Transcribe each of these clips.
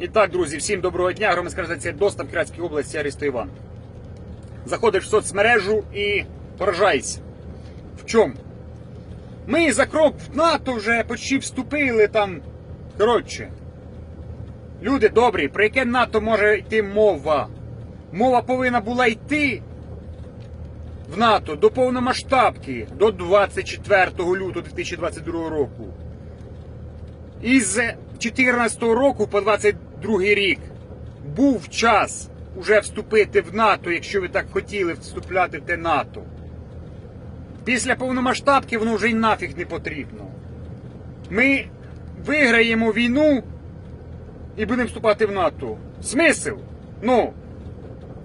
І так, друзі, всім доброго дня. Громадська в Кіратській області Арісто Іван. Заходиш в соцмережу і поражайся. В чому? Ми за крок в НАТО вже почти вступили там. Коротше. Люди добрі, про яке НАТО може йти мова? Мова повинна була йти в НАТО до повномасштабки до 24 лютого 2022 року. Із 2014 року по 22 рік був час уже вступити в НАТО, якщо ви так хотіли вступляти в те НАТО. Після повномасштабки воно вже й нафіг не потрібно. Ми виграємо війну і будемо вступати в НАТО. Смисл? Ну,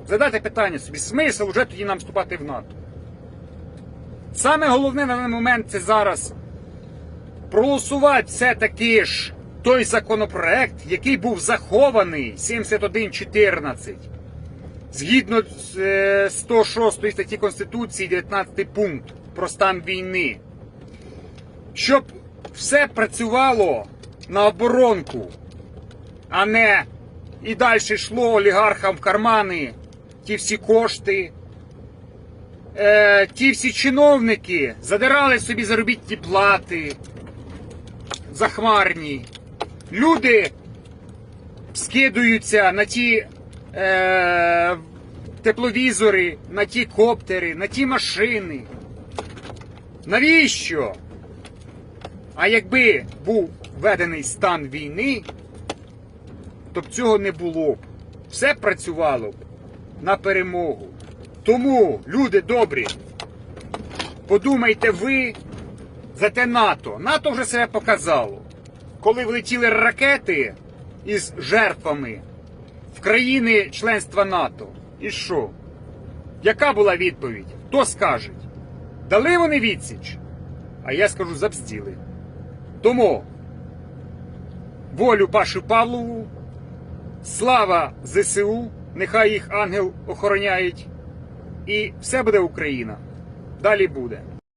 задайте питання собі, смисл вже тоді нам вступати в НАТО. Саме головне на даний момент це зараз проголосувати все-таки ж той законопроект, який був захований 7114. Згідно з е, 106 статті Конституції, 19 пункт про стан війни. Щоб все працювало на оборонку, а не і далі йшло олігархам в кармани ті всі кошти. Е, ті всі чиновники задирали собі заробітні плати захмарні. Люди скидуються на ті е, тепловізори, на ті коптери, на ті машини. Навіщо? А якби був введений стан війни, то б цього не було б. Все працювало б на перемогу. Тому, люди добрі, подумайте ви за те НАТО. НАТО вже себе показало. Коли влетіли ракети із жертвами в країни членства НАТО. І що? Яка була відповідь? Хто скаже? Дали вони відсіч? А я скажу забзділи. Тому волю Пашу Павлову, слава ЗСУ, нехай їх ангел охороняють. І все буде Україна. Далі буде.